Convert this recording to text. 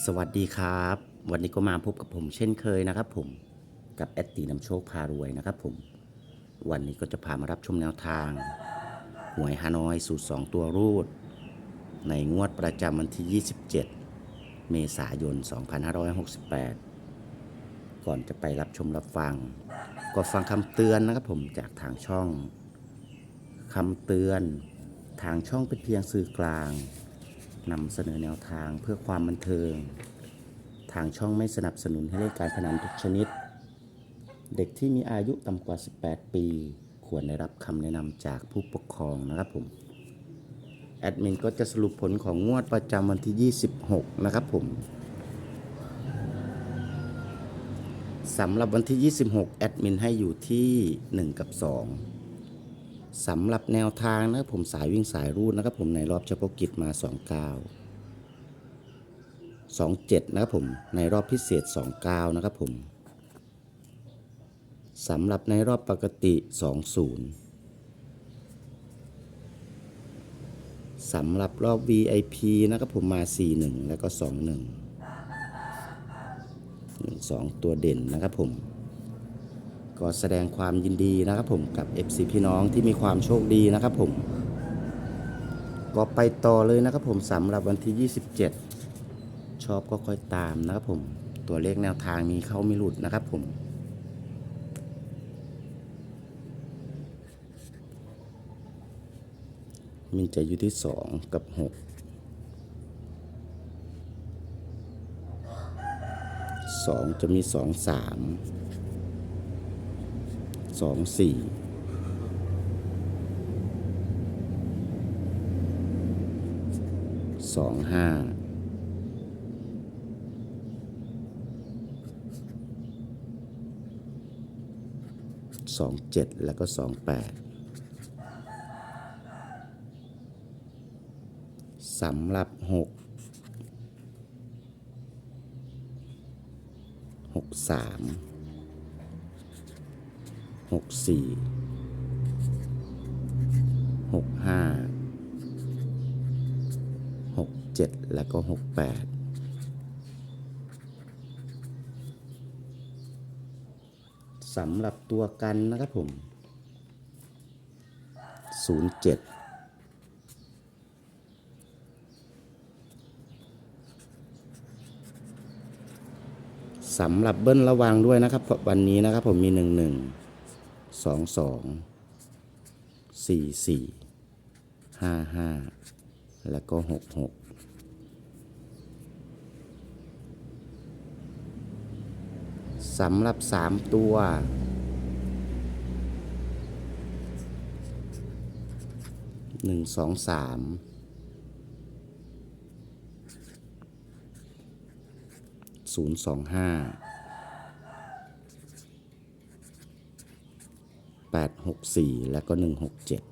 สวัสดีครับ วันนี้ก็มาพบกับผมเช่นเคยนะครับผมกับแอดตีนำโชคพารวยนะครับผม วันนี้ก็จะพามารับชมแนวทาง หวยฮานอยสูตร 2 ตัวรูด ในงวดประจำวันที่ 27 เมษายน 2568 ก่อนจะไปรับชมรับฟัง ก็ฟังคำเตือนนะครับผมจากทางช่องคำเตือน ทางช่องเป็นเพียงสื่อกลาง นำเสนอแนวทางเพื่อความบันเทิง ทางช่องไม่สนับสนุนให้เล่นการพนันทุกชนิด เด็กที่มีอายุต่ำกว่า 18 ปี ควรได้รับคำแนะนำจากผู้ปกครองนะครับผม แอดมินก็จะสรุปผลของงวดประจำวันที่ 26 นะครับผมสำหรับวันที่ 26 แอดมินให้อยู่ที่ 1 กับ 2 สำหรับแนวทางนะครับผมสายวิ่งสายรูดนะครับผมในรอบเฉพาะกิจมา 29 27 นะครับผมในรอบพิเศษ 29 นะครับผมสำหรับในรอบปกติ 20 สำหรับรอบ VIP นะครับผมมา 41 แล้วก็ 21 2 ตัวเด่นนะครับผม ก็แสดงความยินดีนะครับผมกับ FC พี่น้องที่มีความโชคดีนะครับผม ก็ไปต่อเลยนะครับผมสำหรับวันที่ 27 ชอบก็ค่อยตามนะครับผม ตัวเลขแนวทางนี้เข้าไม่หลุดนะครับผมมันจะอยู่ที่ 2 กับ 6 2 จะมี 2 3 สองสี่สองห้าสองเจ็ดแล้วก็สองแปดสำหรับหกหกสาม หกสี่หกห้าหกเจ็ดแล้วก็หกแปดสำหรับตัวกันนะครับผมศูนย์เจ็ดสำหรับเบิ้ลระวังด้วยนะครับ วันนี้นะครับผมมีหนึ่งหนึ่ง สองสองสี่สี่ห้าห้าแล้วก็หกหกสำหรับสามตัวหนึ่งสองสามศูนย์สองห้า 864 และก็ 167